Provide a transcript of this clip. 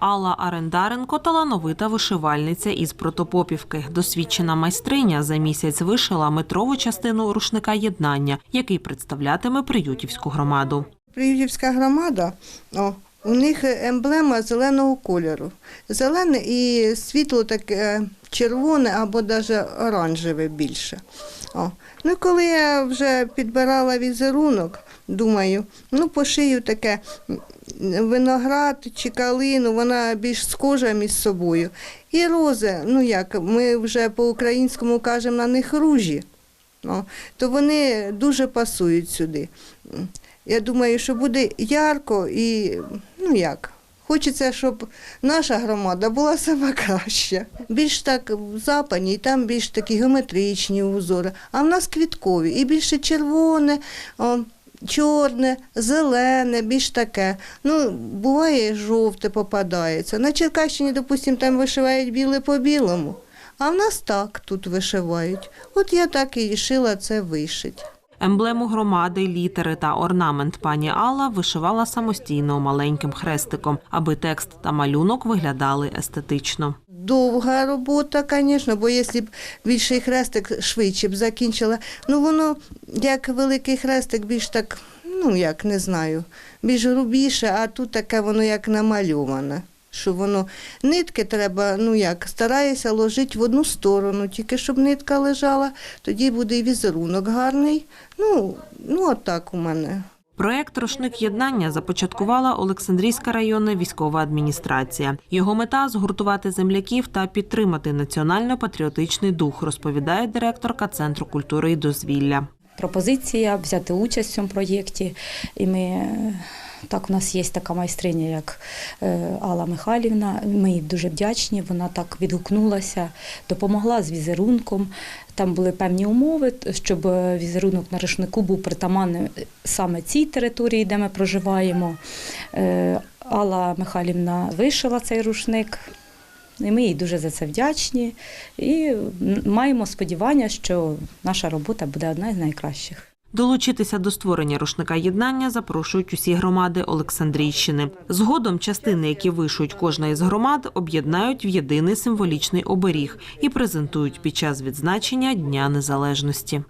Алла Арендаренко талановита вишивальниця із Протопопівки. Досвідчена майстриня за місяць вишила метрову частину рушника єднання, який представлятиме Приютівську громаду. Приютівська громада, у них емблема зеленого кольору. Зелене і світло таке червоне або навіть оранжеве більше. О. Ну, коли я вже підбирала візерунок, думаю, ну пошию таке виноград чи калину, вона більш схожа між собою. І рози, ну як, ми вже по-українському кажемо на них ружі, о, то вони дуже пасують сюди. Я думаю, що буде ярко і ну як. Хочеться, щоб наша громада була сама краща. Більш так в запані, і там більш такі геометричні узори, а в нас квіткові, і більше червоне, о, чорне, зелене, більш таке. Ну, буває, жовте попадається. На Черкащині, допустимо, там вишивають біле по білому, а в нас так тут вишивають. От я так і рішила це вишити. Емблему громади, літери та орнамент пані Алла вишивала самостійно маленьким хрестиком, аби текст та малюнок виглядали естетично. Довга робота, звісно, бо якщо б більший хрестик швидше б закінчила, ну воно як великий хрестик, більш так, ну як не знаю, більш грубіше, а тут таке воно як намальоване. Що воно нитки треба, ну як, стараюся ложити в одну сторону, тільки щоб нитка лежала, тоді буде і візерунок гарний. Ну, ну отак у мене. Проект Рушник єднання започаткувала Олександрійська районна військова адміністрація. Його мета згуртувати земляків та підтримати національно-патріотичний дух, розповідає директорка Центру культури і дозвілля. Пропозиція взяти участь в цьому проєкті. І ми е, так, у нас є така майстриня, як е, Алла Михайлівна. Ми їй дуже вдячні. Вона так відгукнулася, допомогла з візерунком. Там були певні умови, щоб е, візерунок на рушнику був притаманним саме цій території, де ми проживаємо. Алла Михайлівна вишила цей рушник. І ми їй дуже за це вдячні і маємо сподівання, що наша робота буде одна з найкращих. Долучитися до створення рушника єднання запрошують усі громади Олександрійщини. Згодом частини, які вишують кожна із громад, об'єднають в єдиний символічний оберіг і презентують під час відзначення Дня Незалежності.